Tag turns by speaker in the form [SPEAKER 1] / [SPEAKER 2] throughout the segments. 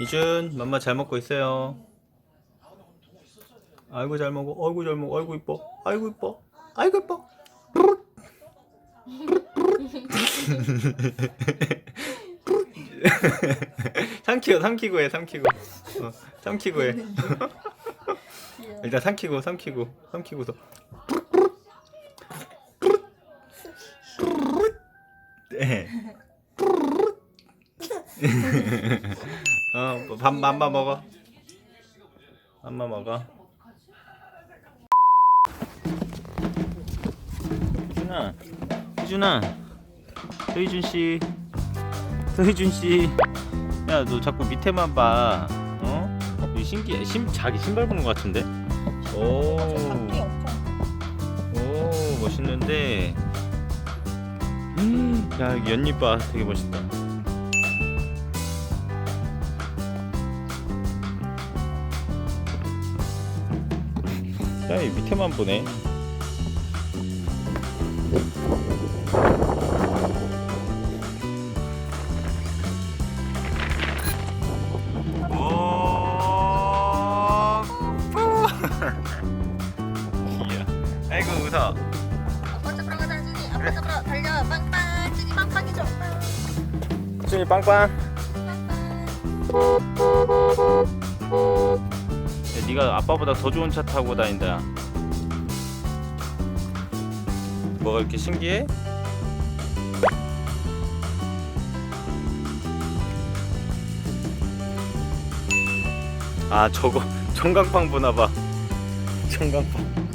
[SPEAKER 1] 이준 맘마 잘 먹고 있어요. 아이고 잘 먹어. 아이고 잘 먹어. 아이고 이뻐. 아이고 이뻐. 아이고 이뻐. 삼키고 삼키고 해 삼키고. 어, 삼키고 해. 일단 삼키고 삼키고 삼키고서. 네. 어, 밥 맘마 먹어. 맘마 먹어. 희준아, 희준아, 서희준 씨, 서희준 씨. 야, 너 자꾸 밑에만 봐. 어? 어, 이 신기해. 신 자기 신발 보는 것 같은데? 오. 오, 멋있는데. 음, 야, 여기 연잎 봐. 되게 멋있다. 야, 이 밑에만 보네. 귀여. 아이고 웃어.
[SPEAKER 2] 아빠 잡으러 가자, 준이. 아빠 잡으러 달려.
[SPEAKER 1] 준이 빵빵. 야, 네가 아빠보다 더 좋은 차 타고 다닌다. 뭐가 이렇게 신기해? 아 저거 전광판 보나 봐. 전광판.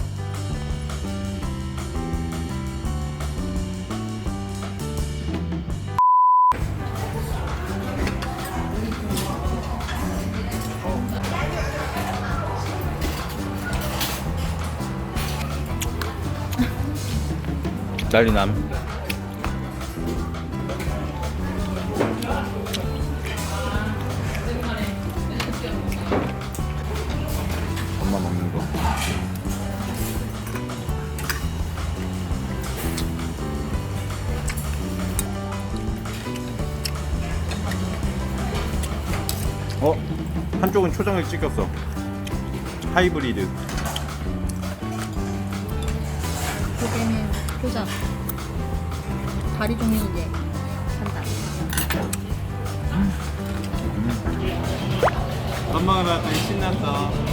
[SPEAKER 1] 난리 남. 엄마 먹는 거. 어? 한쪽은 초장을 찍혔어. 하이브리드.
[SPEAKER 2] 고개는 표정. 다리 종이 이제 한다.
[SPEAKER 1] 엄마가 나더니 신났어.